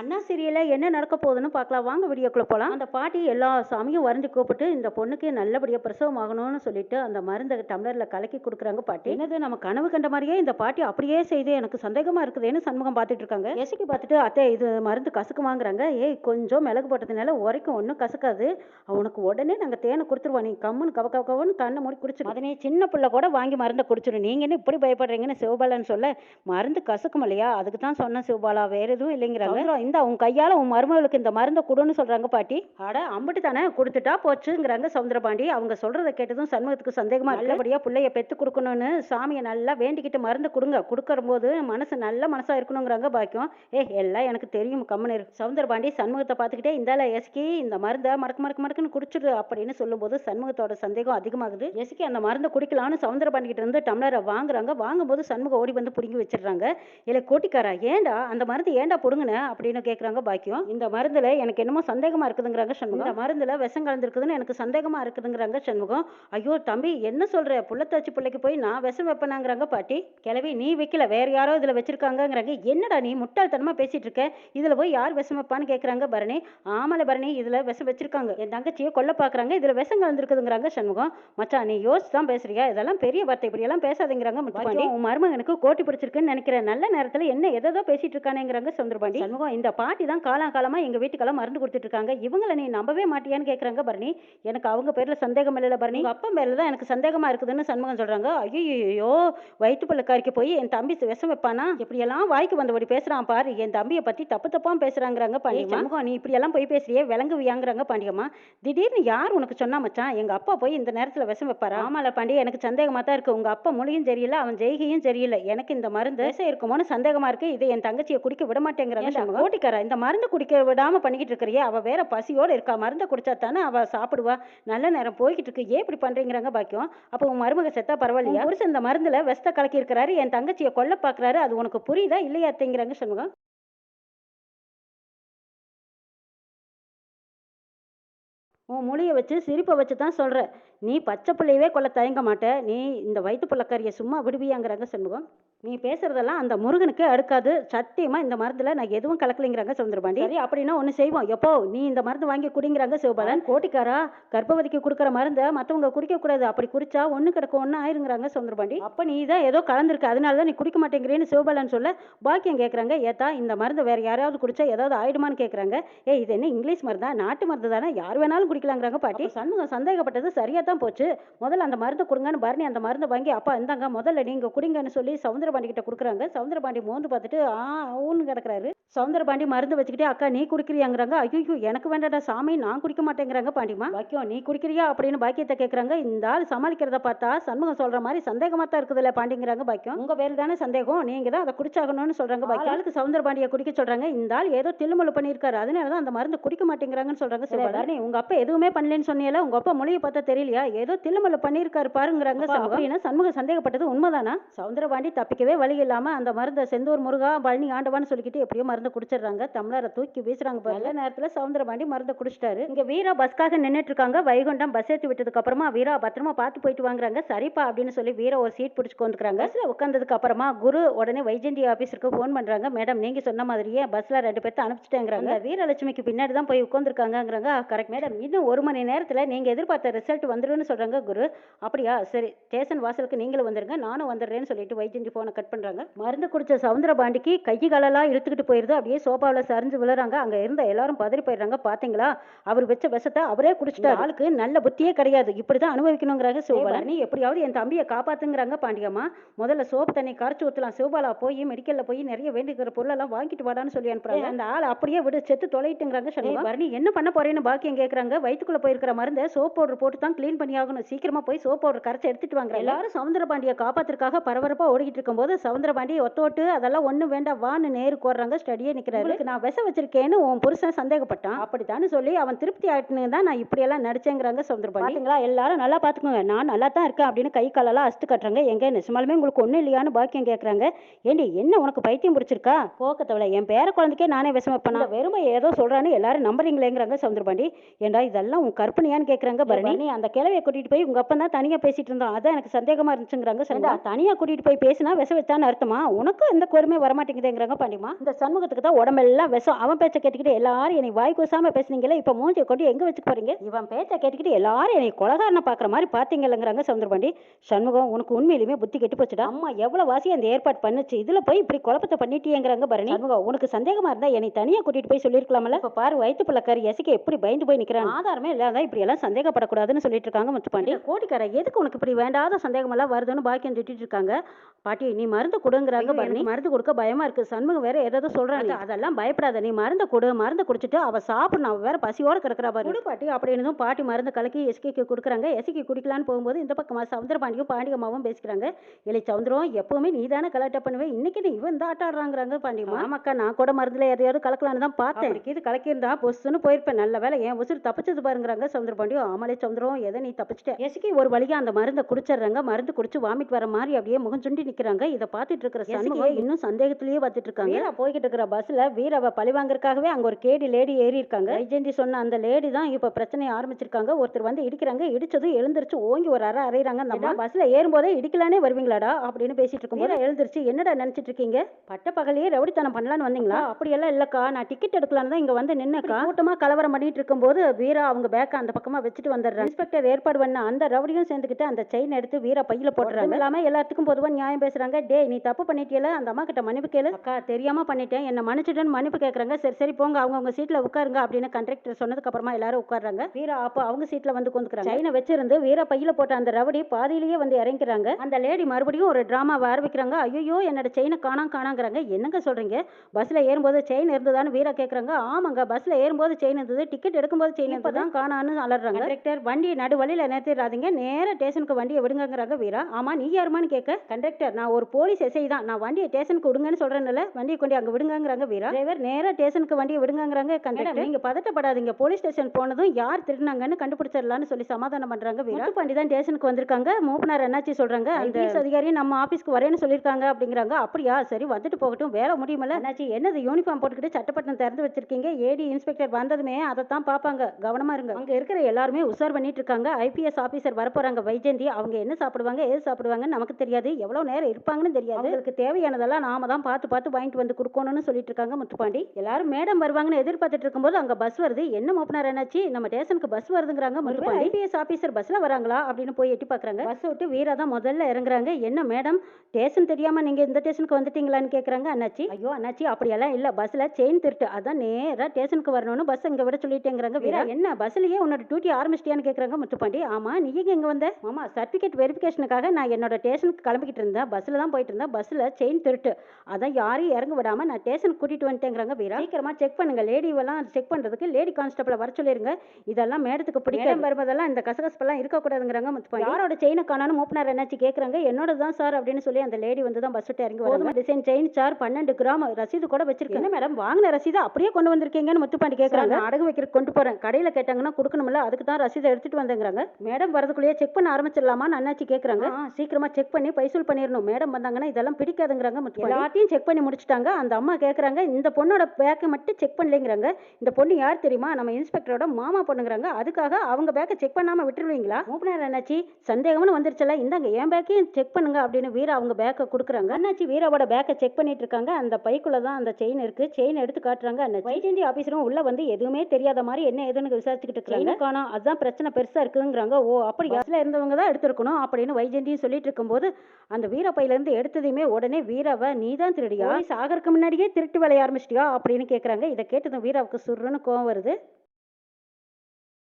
அண்ணா சீரியலில் என்ன நடக்க போகுதுன்னு பார்க்கலாம். வாங்க வீடியோக்குள்ளே போகலாம் அந்த பாட்டி எல்லா சாமியும் வரைஞ்சி கூப்பிட்டு இந்த பொண்ணுக்கு நல்லபடியாக பிரசவம் ஆகணும்னு சொல்லிட்டு அந்த மருந்தை டம்ளரில் கலக்கி கொடுக்குறாங்க பாட்டி. என்னது நம்ம கனவு கண்ட மாதிரியே இந்த பாட்டி அப்படியே செய்து எனக்கு சந்தேகமாக இருக்குதுன்னு சண்முகம் பார்த்துட்டு இருக்காங்க எசைக்கு பார்த்துட்டு அத்தை இது மருந்து கசக்குமாங்கிறாங்க ஏய் கொஞ்சம் மிளகு போட்டதுனால உரைக்கும் ஒன்றும் கசக்காது. அவனுக்கு உடனே நாங்கள் தேனை கொடுத்துருவோம். நீ கம்முன்னு கவ கவன்னு கண்ணை மூடி குடிச்சிடும் அதனே சின்ன பிள்ளை கூட வாங்கி மருந்தை குடிச்சிடும் நீங்கள் என்ன இப்படி பயப்படுறீங்கன்னு சிவபாலன்னு சொல்ல மருந்து கசக்கும் இல்லையா? அதுக்கு தான் சொன்னேன் சிவபாலா. வேற எதுவும் இல்லைங்கிறாங்க. இந்த உன் கையால் உன் மருமகளுக்கு இந்த மருந்தை கொடுன்னு சொல்கிறாங்க பாட்டி. அட அம்பிட்டு தானே கொடுத்துட்டா போச்சுங்கிறாங்க சவுந்தரபாண்டி. அவங்க சொல்கிறத கேட்டதும் சண்முகத்துக்கு சந்தேகமாக நல்லபடியாக பிள்ளைய பெற்று கொடுக்கணும்னு சாமியை நல்லா வேண்டிக்கிட்டு மருந்து கொடுங்க. கொடுக்கற போது மனசு நல்ல மனசாக இருக்கணுங்கிறாங்க பாக்கியம். ஏ எல்லாம் எனக்கு தெரியும் கம்மனு சவுந்தரபாண்டி சண்முகத்தை பார்த்துக்கிட்டே இந்தால எஸ்கி இந்த மருந்தை மடக்கு மடக்கு மடக்குன்னு குடிச்சிடு அப்படின்னு சொல்லும்போது சண்முகத்தோட சந்தேகம் அதிகமாகுது. எஸ்கி அந்த மருந்தை குடிக்கலான்னு சவுந்தரபாண்டி கிட்ட இருந்து டம்ளரை வாங்குறாங்க. வாங்கும்போது சண்முகம் ஓடி வந்து பிடுங்கி வச்சிடுறாங்க. இல்லை கோட்டிக்காரா ஏண்டா? அந்த மருந்து ஏண்டா பிடுங்குன? அப்படின்னு கேட்குறாங்க பாக்கியம். இந்த மருந்துல எனக்கு என்னமோ சந்தேகமா இருக்குதுங்கிறாங்க சண்முகம். இந்த மருந்துல விஷம் கலந்துருக்குதுன்னு எனக்கு சந்தேகமா இருக்குதுங்கிறாங்க சண்முகம். ஐயோ தம்பி என்ன சொல்ற? புள்ளத்தாச்சி பிள்ளைக்கு போய் நான் விஷம் வைப்பேனாங்கிறாங்க பாட்டி. கிளவி நீ வைக்கல வேற யாரோ இதுல வச்சிருக்காங்கங்கிறாங்க. என்னடா நீ முட்டாள்தனமா பேசிட்டு இருக்க? இதுல போய் யார் விஷம் வைப்பான்னு கேட்குறாங்க பரணி. ஆமலை பரணி இதுல விஷம் வச்சிருக்காங்க. என் தங்கச்சியை கொல்ல பாக்குறாங்க. இதுல விஷம் கலந்துருக்குதுங்கிறாங்க சண்முகம். மச்சான் நீ யோசிச்சு தான் பேசுறியா? இதெல்லாம் பெரிய வார்த்தை இப்படி எல்லாம் பேசாதீங்கிறாங்க முத்துப்பாண்டி. உன் மருமகனுக்கு கோட்டி பிடிச்சிருக்குன்னு நினைக்கிறேன் நல்ல நேரத்துல என்ன எதோ பேசிட்டு இருக்கானேங்கிறாங்க சவுந்தரபாண்டி சண்முகம் இந்த பாட்டி தான் காலாகாலமா எங்க வீட்டுக்கெல்லாம் மருந்து கொடுத்துட்டு இருக்காங்க இவங்கள நீ நம்பவே மாட்டியான்னு கேக்குறாங்க பரணி. எனக்கு அவங்க பேர்ல சந்தேகம் இல்லைல்ல பரணி. அப்பா பேர்ல தான் எனக்கு சந்தேகமா இருக்குதுன்னு சண்முகம் சொல்றாங்க. ஐயோ வயிற்று பள்ளக்காரிக்கு போய் என் தம்பி விஷம் வைப்பானா? இப்படியெல்லாம் வாய்க்கு வந்தபடி பேசுறான் பாரு. என் தம்பியை பத்தி தப்பு தப்பா பேசுறாங்கிறாங்க பாண்டியம்மா. சண்முகம் நீ இப்படியெல்லாம் போய் பேசுறியே விளங்குவியாங்கிறாங்க பாண்டியம்மா. திடீர்னு யார் உனக்கு சொன்னா மச்சான்? எங்க அப்பா போய் இந்த நேரத்துல விஷம் வைப்பாரா? ஆமால பாண்டி எனக்கு சந்தேகமா தான் இருக்கு. உங்க அப்பா மொழியும் சரியில்லை அவன் ஜெய்கையும் சரியில்லை. எனக்கு இந்த மருந்து விஷம் இருக்குமோன்னு சந்தேகமா இருக்கு. இதை என் தங்கச்சியை குடிக்க விட மாட்டேங்கிறாங்க ஓட்டிக்காரா இந்த மருந்து குடிக்க விடாம பண்ணிக்கிட்டு இருக்கிறியே. அவள் வேற பசியோடு இருக்கா. மருந்தை குடிச்சா தானே அவள் சாப்பிடுவா. நல்ல நேரம் போய்கிட்டு இருக்கு. ஏன் இப்படி பண்ணுறீங்கிறாங்க பாக்கியம்? அப்போ உன் மருமக செத்தா பரவாயில்லையா? புருஷன் இந்த மருந்தில் வெஸ்த கலக்கி இருக்கிறாரு. என் தங்கச்சியை கொல்ல பார்க்குறாரு. அது உனக்கு புரியுதா இல்லையா அத்தைங்கிறாங்க சண்முகம் உன் மொழியை வச்சு சிரிப்பை வச்சு தான் சொல்கிற நீ பச்சை பிள்ளையவே கொல்ல தயங்க மாட்ட. நீ இந்த வயிற்று பிள்ளைக்காரியை சும்மா விடுவியாங்கிறாங்க சண்முகம். நீ பேசுறதெல்லாம் அந்த முருகனுக்கு அடுக்காது. சத்தியமா இந்த மருந்துல நான் எதுவும் கலக்கலைங்கிறாங்க சவுந்தரபாண்டி. சரி அப்படின்னா ஒன்று செய்வோம். எப்போ? நீ இந்த மருந்து வாங்கி குடிங்கிறாங்க சிவபாலன். கோட்டிக்காரா? கர்ப்பவதிக்கு கொடுக்குற மருந்தை மற்றவங்க குடிக்க கூடாது அப்படி குடிச்சா ஒன்று கிடக்கும் ஒன்று ஆயிருங்கிறாங்க சவுந்தரபாண்டி. அப்போ நீ தான் ஏதோ கலந்துருக்கு. அதனால தான் நீ குடிக்க மாட்டேங்கிறேன்னு சிவபாலன் சொல்ல பாக்கியம் கேட்குறாங்க ஏத்தா இந்த மருந்து வேற யாராவது குடிச்சா ஏதாவது ஆயிடுமான்னு கேட்குறாங்க ஏ இது என்ன இங்கிலீஷ் மருந்தா? நாட்டு மருந்து தானே யார் வேணாலும் குடிக்கலாங்கிறாங்க பாட்டி. சண்முகம் சந்தேகப்பட்டது சரியா தான் போச்சு. முதல்ல அந்த மருந்து கொடுங்கன்னு பரணி அந்த மருந்தை வாங்கி அப்பா இந்தாங்க முதல்ல நீங்க குடிங்கன்னு சொல்லி சவுந்தரபாண்டி கிட்ட கொடுக்குறாங்க. சவுந்தரபாண்டி மோந்து பார்த்துட்டு ஆ ஊன்னு கிடக்குறாரு. சவுந்தரபாண்டி மருந்து வச்சுக்கிட்டே அக்கா நீ குடிக்கிறியாங்கிறாங்க. ஐயோ எனக்கு வேண்டாடா சாமி நான் குடிக்க மாட்டேங்கிறாங்க பாண்டிமா பாக்கியம் நீ குடிக்கிறியா? அப்படின்னு பாக்கியத்தை கேட்குறாங்க இந்த ஆள் சமாளிக்கிறத பார்த்தா சண்முகம் சொல்ற மாதிரி சந்தேகமா தான் இருக்குதுல்ல பாண்டிங்கிறாங்க பாக்கியம் உங்க பேர் தானே சந்தேகம். நீங்க தான் அதை குடிச்சாகணும்னு சொல்றாங்க பாக்கியம் ஆளுக்கு சவுந்தரபாண்டியை குடிக்க சொல்றாங்க. இந்த ஆள் ஏதோ தில்லுமலு பண்ணியிருக்காரு. அதனால தான் அந்த மருந்து குடிக்க மாட்டேங்கிறாங்கன்னு சொல்றாங்க சிவபாலனி உங்க அப்பா எதுவுமே பண்ணலன்னு சொன்னீல உங்க அப்பா மொழியை பார்த்தா தெரியலையா? ஏதோ தில்லுமலு பண்ணியிருக்காரு பாருங்கிறாங்க அப்படின்னா சண்முகம் சந்தேகப்பட்டது உண்மைதானா? சவுந்தரபாண்டி தப்பிக்கவே வழி இல்லாம அந்த மருந்தை செந்தூர் முருகா பழனி ஆண்டவான்னு சொல்லிக்கிட்டு எப்படியோ மருந்து குடிச்சிடுறாங்க. டம்ளரை தூக்கி வீசுறாங்க. நல்ல நேரத்துல சவுந்தரபாண்டி மருந்தை குடிச்சிட்டாரு. இங்க வீரா பஸ்க்காக நின்னுட்டு இருக்காங்க வைகுண்டம் பஸ் ஏத்தி விட்டதுக்கு அப்புறமா வீரா பத்திரமா பார்த்து போயிட்டு வாங்குறாங்க. சரிப்பா அப்படின்னு சொல்லி வீரா ஒரு சீட் பிடிச்சு உட்காந்துக்கிறாங்க பஸ்ல உட்காந்ததுக்கு அப்புறமா குரு உடனே வைஜெயந்தி ஆபீஸருக்கு ஃபோன் பண்றாங்க. மேடம் நீங்க சொன்ன மாதிரியே பஸ்ல ரெண்டு பேர்த்த அனுப்பிச்சிட்டேங்கிறாங்க. வீரலட்சுமிக்கு பின்னாடி தான் போய் உட்காந்துருக்காங்கிறாங்க கரெக்ட் மேடம் இன்னும் ஒரு மணி நேரத்துல நீங்க எதிர்பார்த்த ரிசல்ட் வந்துருன்னு சொல்றாங்க குரு. அப்படியா? சரி. ஸ்டேஷன் வாசலுக்கு நீங்களும் வந்துருங்க. நானும் வந்துடுறேன்னு சொல்லிட்டு வைஜெயந்தி போனை கட் பண்றாங்க. மருந்து குடிச்ச சவுந்தரபாண்டிக்கு கை காலெல்லாம் இழுத்துக்கிட்டு போயிருது. அப்படியே சோபாவில் சரிஞ்சு விழுறாங்க. அங்க இருந்த எல்லாரும் பதறி போயிடுறாங்க. பாத்தீங்களா? அவர் வச்ச விஷத்தை அவரே குடிச்சிட்டாரு. ஆளுக்கு நல்ல புத்தியே கிடையாது. இப்படிதான் அனுபவிக்கணுங்கிறாங்க சிவபாலா நீ எப்படியாவது என் தம்பியை காப்பாத்துங்கிறாங்க பாண்டியம்மா. முதல்ல சோப்பு தண்ணி கரைச்சு ஊத்தலாம். சிவபாலா போய் மெடிக்கல்ல போய் நிறைய வேண்டிக்கிற பொருளெல்லாம் வாங்கிட்டு வாடான்னு சொல்லி அனுப்புறாங்க. அந்த ஆள் அப்படியே விடு. செத்து தொலைட்டுங்கிறாங்க பரணி என்ன பண்ண போறேன்னு பாக்கியம் கேக்குறாங்க. வயித்துக்குள்ள போயிருக்கிற மருந்தை சோப் பவுடர் போட்டு தான் க்ளீன் பண்ணி ஆகணும். சீக்கிரமா போய் சோப் பவுடர் கரைச்சு எடுத்துட்டு வாங்க எல்லாரும் சவுந்தரபாண்டியை காப்பாத்துறதுக்காக பரபரப்பா ஓடிக்கிட்டு இருக்கும்போது சவுந்தரபாண்டி ஒத்தோட்டு அதெல்லாம் ஒண்ணும் வேண்டாம் வான்னு நேருக்கு வர்றாங்க ஸ்டடியே நிக்கிறாரு. "உங்களுக்கு நான் விஷம் வச்சிருக்கேன்னு உன் புருஷன் சந்தேகப்பட்டான். அப்படித்தான்னு சொல்லி அவன் திருப்தி ஆயிட்டுன்னு தான் நான் இப்படி எல்லாம் நடிச்சேங்கிறாங்க சவுந்தரபாண்டி பாத்தீங்களா? எல்லாரும் நல்லா பாத்துக்கோங்க. நான் நல்லா தான் இருக்கேன் அப்படின்னு கை காலெல்லாம் அஸ்து கட்டுறாங்க. எங்க? நிஜமாலுமே உங்களுக்கு ஒண்ணும் இல்லையான்னு பாக்கியம் கேக்குறாங்க. ஏண்டி என்ன உனக்கு பைத்தியம் பிடிச்சிருக்கா? போக்கத்தவளை என் பேர குழந்தைக்கே நானே விஷம் வைப்பேனா? வெறுமை ஏதோ சொல்றான்னு எல்லாரும் நம்புறீங்களேங்கிறாங்க சவுந்தரபாண்டி ஏண்டா இதெல்லாம் உன் கற்பனையான்னு கேக்குறாங்க பரணி. நீ அந்த கிழவியை கூட்டிட்டு போய் உங்க அப்பா தான் தனியா பேசிட்டு இருந்தான். அதான் எனக்கு சந்தேகமா இருந்துச்சுங்கிறாங்க சண்முகம் தனியா கூட்டிட்டு போய் பேசினா விஷ வச்சான்னு அர்த்தமா? உனக்கும் எந்த கோருமே வரமாட்டேங்குதுங்கிறாங்க பாண்டிமா. இந்த சண்முகத்துக்கு தான் உடம்பெல்லாம் விஷம். அவன் பேச்ச கேட்டுக்கிட்டு எல்லாரும் என்னை வாய் கூசாம பேசுனீங்களே இப்ப மூஞ்சியை கொண்டு எங்க வச்சுக்க போறீங்க? இவன் பேச்ச கேட்டுக்கிட்டு எல்லாரும் என்னை கொலகாரனை பாக்குற மாதிரி பாத்தீங்கல்லங்கிறாங்க சவுந்தரபாண்டி. சண்முகம் உனக்கு உண்மையிலுமே புத்தி கெட்டு போச்சுடா. அம்மா எவ்வளவு வாசி அந்த ஏற்பாடு பண்ணுச்சு? இதுல போய் இப்படி குழப்பத்தை பண்ணிட்டீங்கிறாங்க பரணி. சண்முகம் உனக்கு சந்தேகமா இருந்தா என்னை தனியா கூட்டிட்டு போய் சொல்லிருக்கலாம்ல இப்ப பாரு வயிற்று பிள்ளைக்காரி எசைக்கு எப்படி பயந்து போய் நிக்கிறான். ஆதாரமே இல்லாத இப்படி எல்லாம் சந்தேகப்படக்கூடாதுன்னு சொல்லிட்டு இருக்காங்க முத்துப்பாண்டி கோடிக்கார எதுக்கு உனக்கு இப்படி வேண்டாத சந்தேகம் எல்லாம் வருதுன்னு பாக்கியம் திட்டிட்டு இருக்காங்க? பாட்டி நீ மருந்து கொடுங்கறாங்க பரணி. மருந்து கொடுக்க பயமா இருக்கு. சண்முகம் வேற ஏதாவது சொல்றாங்க அதெல்லாம் பயப்படாத. நீ மருந்து கொடு மருந்து குடிச்சிட்டு அவ சாப்பிடணும் அவ வேற பசியோட கிடக்குறா பாரு. பாட்டி அப்படின்னு பாட்டி மருந்து கலக்கி எஸ்கேக்கு கொடுக்குறாங்க. எஸ்கே குடிக்கலான்னு போகும்போது இந்த பக்கமா சவுந்தரபாண்டியும் பாண்டியம்மாவும் பேசிக்கிறாங்க. இல்லை சவுந்தரம் எப்பவுமே நீ தானே கலாட்டா பண்ணுவே? இன்னைக்கு நீ இவன் இந்த ஆட்ட ஆடுறாங்கிறாங்க பாண்டியம்மா ஆமாக்கா நான் கூட மருந்துல எதையாவது கலக்கலான்னு தான் பார்த்தேன். இது கலக்கியிருந்தா பொசுன்னு போயிருப்பேன். நல்ல வேலை என் உசுறு தப்பிச்சது பாருங்கிறாங்க சவுந்தரபாண்டியும் ஆமலே சவுந்தரம் எதை நீ தப்பிச்சிட்ட? எஸ்கே ஒரு வழியா அந்த மருந்தை குடிச்சிடுறாங்க. மருந்து குடிச்சு வாமிட் வர மாதிரி அப்படியே முகம் சுண்டி நிக்கிறாங்க. இதை பார்த்துட்டு இருக்கிற சண்முகம் இன்னும் சந்தேகத்திலேயே பார்த்துட்டு இருக்காங்க. போய்கிட்டு இருக்கிற பஸ்ல வீராவை பழி வாங்குறதுக்காகவே அங்க ஒரு கேடி லேடி ஏறி இருக்காங்க. வைஜெயந்தி சொன்ன அந்த லேடி தான் இப்ப பிரச்சனையை ஆரம்பிச்சிருக்காங்க. ஒருத்தர் வந்து இடிக்கிறாங்க. இடிச்சதும் எழுந்திருச்சு ஓங்கி ஒரு அரை அறையிறாங்க. அந்த அம்மா பஸ்ல ஏறும்போதே இடிக்கலானே வருவீங்களாடா? அப்படின்னு பேசிட்டு இருக்கும்போது எழுந்திருச்சு என்னடா நினைச்சிட்டு இருக்கீங்க? பட்ட பகலையே ரவுடித்தனம் பண்ணலான்னு வந்தீங்களா? அப்படியெல்லாம் இல்லக்கா. நான் டிக்கெட் எடுக்கலான்னு தான் இங்க வந்து நின்னுக்கா. கூட்டமா கலவரம் பண்ணிட்டு இருக்கும்போது வீரா அவங்க பேக்க அந்த பக்கமா வச்சுட்டு வந்துடுறாங்க. இன்ஸ்பெக்டர் ஏற்பாடு பண்ண அந்த ரவுடியும் சேர்ந்துக்கிட்டு அந்த செயின் எடுத்து வீரா பையில போட்டுறாங்க. இல்லாம எல்லாத்துக்கும் பொதுவா நியாயம் பேசுறாங்க. டேய் நீ தப்பு பண்ணிட்டியல? அந்த அம்மா கிட்ட மன்னிப்பு கேளு. அக்கா தெரியாம பண்ணிட்டேன். என்ன மன்னிச்சிட்டுன்னு மன்னிப்பு கேக்குறாங்க. சரி சரி போங்க. அவங்க அவங்க சீட்ல உட்காருங்க அப்படின்னு கண்டக்டர் சொன்னதுக்கு அப்புறமா எல்லாரும் உட்கார்றாங்க. வீரா அப்போ அவங்க சீட்ல வந்து கொண்டுக்கிறாங்க செயினை வச்சிருந்து வீரா பையில போட்ட அந்த ரவுடி பாதியிலேயே வந்து இறங்கிறாங்க அந்த லேடி மறுபடியும் ஒரு டிராமாவை ஆரம்பிக்கிறாங்க. ஐயோ என்னோட செயினை காணாம் காணாங்கிறாங்க என்னங்க சொல்றீங்க? பஸ்ல ஏறும்போது செயின் இருந்ததான்னு வீரா கேக்குறாங்க. ஆமாங்க பஸ்ல ஏறும்போது செயின் இருந்தது. டிக்கெட் எடுக்கும்போது செயின் இருந்ததான் காணான்னு அலறாங்க கண்டக்டர் வண்டி நடு வழியில நிறுத்திடாதீங்க. நேரா ஸ்டேஷனுக்கு வண்டியை விடுங்கங்கிறாங்க வீரா. ஆமா நீ யாருமான்னு கேட்க கண்டக்டர் நான் ஒரு போலீஸ் எஸ்ஐ தான். நான் வண்டியை ஸ்டேஷனுக்கு விடுங்கன்னு சொல்றேன்ல. வண்டியை கொண்டு அங்க விடுங்கங்கிறாங்க வீரா. டிரைவர் நேரா ஸ்டேஷனுக்கு வண்டியை விடுங்கங்கிறாங்க கண்டக்டர் நீங்க பதட்டப்படாதீங்க. போலீஸ் ஸ்டேஷன் போனதும் யார் திருடினாங்கன்னு கண்டுபிடிச்சிடலாம்னு சொல்லி சமாதானம் பண்றாங்க வீரா. பாண்டி தான் ஸ்டேஷனுக்கு வந்திருக்காங்க. மூப்பனார் என்னாச்சு சொல்றாங்க. அந்த அதிகாரி நம்ம ஆபீஸ்க்கு வரேன்னு சொல்லியிருக்காங்க அப்படிங்கிறாங்க. அப்படியா? சரி வந்துட்டு போகட்டும். வேலை முடியுமல்ல. என்னாச்சு? என்னது? யூனிஃபார்ம் போட்டுக்கிட்டு சட்டப்பட்டம் திறந்து வச்சிருக்கீங்க. ஏடி இன்ஸ்பெக்டர் வந்ததுமே அதை தான் பார்ப்பாங்க. கவனமா இருங்க. அங்க இருக்கிற எல்லாருமே உஷார் பண்ணிட்டு இருக்காங்க. IPS officer வரப்போறாங்க. வைஜெயந்தி அவங்க என்ன சாப்பிடுவாங்க ஏது சாப்பிடுவாங்கன்னு நமக்கு தெரியாது. எவ்வளவு நேரம் இருப்பாங்கன்னு தெரியாது. அவங்களுக்கு தேவையானதெல்லாம் நாம தான் பார்த்து பார்த்து வாங்கிட்டு வந்து கொடுக்கணும்னு சொல்லிட்டு இருக்காங்க முத்துப்பாண்டி. எல்லாரும் மேடம் வருவாங்கன்னு எதிர்பார்த்துட்டு இருக்கும்போது அங்க பஸ் வருது. என்ன மோப்பனார் என்னாச்சு? நம்ம ஸ்டேஷனுக்கு பஸ் வருதுங்கிறாங்க முத்துப்பாண்டி. ஐபிஎஸ் ஆபீசர் பஸ்ல வராங்களா அப்படின்னு போய் எட்டி பாக்குறாங்க பஸ் விட்டு வீரா தான் முதல்ல இறங்குறாங்க. என்ன மேடம்? ஸ்டேஷன் தெரியாம நீங்க இந்த ஸ்டேஷனுக்கு வந்துட்டீங்களான்னு கேக்குறாங்க அண்ணாச்சி. ஐயோ அண்ணாச்சி அப்படியெல்லாம் இல்ல. பஸ்ல செயின் திருட்டு. அதான் நேரா ஸ்டேஷனுக்கு வரணும்னு பஸ் இங்க விட சொல்லிட்டேங்கிறாங்க வீரா. என்ன? பஸ்லயே உன்னோட டியூட்டி ஆரம்பிச்சிட்டியான்னு கேக்குறாங்க முத்துப்பாண்டி. ஆமா நீ எங்க இங்க வந்த? மாமா சர்டிபிகேட் வெரிஃபிகேஷனுக்காக நான் என்னோட ஸ்டேஷனுக்கு கிளம்பிக்கிட்டு இருந்தேன். பஸ்ல தான் போயிட்டு இருந்தேன். பஸ்ல செயின் திருட்டு. அதான் யாரையும் இறங்க விடாம நான் ஸ்டேஷனுக்கு கூட்டிட்டு வந்துட்டேங்கிறாங்க வீரா. சீக்கிரமா செக் பண்ணுங்க. லேடி எல்லாம் செக் பண்றதுக்கு லேடி கான்ஸ்டபிள வர சொல்லிருங்க. இதெல்லாம் மேடத்துக்கு பிடிக்காம வரும்போதெல்லாம் இந்த கசகசப்பெல்லாம் இருக்கக்கூடாதுங்கிறாங்க முத்துப்பாண்டி யாரோட செயினை காணான்னு மூப்பனார் என்னாச்சு கேக்குறாங்க? என்னோட தான் சார் அப்படின்னு சொல்லி அந்த லேடி வந்து தான் பஸ் விட்டு இறங்கி வரும் டிசைன் செயின் சார் பன்னெண்டு கிராம் ரசீது கூட வச்சிருக்கேன் மேடம்? வாங்கின ரசீது அப்படியே கொண்டு வந்திருக்கீங்கன்னு முத்துப்பாண்டி கேக்குறாங்க. அடகு வைக்கிறதுக்கு கொண்டு போறேன். கடையில கேட்டாங்கன்னா கொடுக்கணும்ல அதுக்கு தான் ரசீதை எடுத்துட்டு வந்தேங்கிறாங்க. மேடம் வரதுக்குள்ளேயே செக் பண்ண ஆரம்பிச்சிடலாமான்னு அண்ணாச்சி கேக்குறாங்க. "ஆ, சீக்கிரமா செக் பண்ணி பைசூல் பண்ணிடணும். மேடம் வந்தாங்கன்னா இதெல்லாம் பிடிக்காதுங்கிறாங்க எல்லாத்தையும் செக் பண்ணி முடிச்சிட்டாங்க. அந்த அம்மா கேக்குறாங்க. இந்த பொண்ணோட பேக்கை மட்டும் செக் பண்ணலைங்கிறாங்க. இந்த பொண்ணு யார் தெரியுமா? நம்ம இன்ஸ்பெக்டரோட மாமா பொண்ணுங்கிறாங்க. அதுக்காக அவங்க பேக்கை செக் பண்ணாம விட்டுருவீங்களா? மூப்பனார் அண்ணாச்சி? சந்தேகம்னு வந்துருச்சுல இந்தாங்க என் பேக்கையும் செக் பண்ணுங்க அப்படின்னு வீரா அவங்க பேக்கை கொடுக்குறாங்க. அண்ணாச்சி வீராவோட பேக்கை செக் பண்ணிட்டு இருக்காங்க. அந்த பைக்குள்ள தான் அந்த செயின் இருக்கு. செயின் எடுத்து காட்டுறாங்க அண்ணாச்சி. வைஜெயந்தி ஆபீசரும் உள்ள வந்து எதுவுமே தெரியாத மாதிரி என்ன ஏதுன்னு விசாரிச்சுக்கிட்டு இருக்காங்க. காணோம் அதுதான் பிரச்சனை பெருசா இருக்குங்கிறாங்க. ஓ அப்படி பஸ்ல இருந்தவங்க தான் எடுத்திருக்கணும் அப்படின்னு வைஜெயந்தியும் சொல்லிட்டு இருக்கும்போது அந்த வீர பையில இருந்து எடுத்ததையுமே உடனே வீராவை நீ தான் திருடியா சாகருக்கு முன்னாடியே திருட்டு வேலைய ஆரம்பிச்சிட்டியா? அப்படின்னு கேட்குறாங்க இதை கேட்டதும் வீராவுக்கு சுருன்னு கோவம் வருது.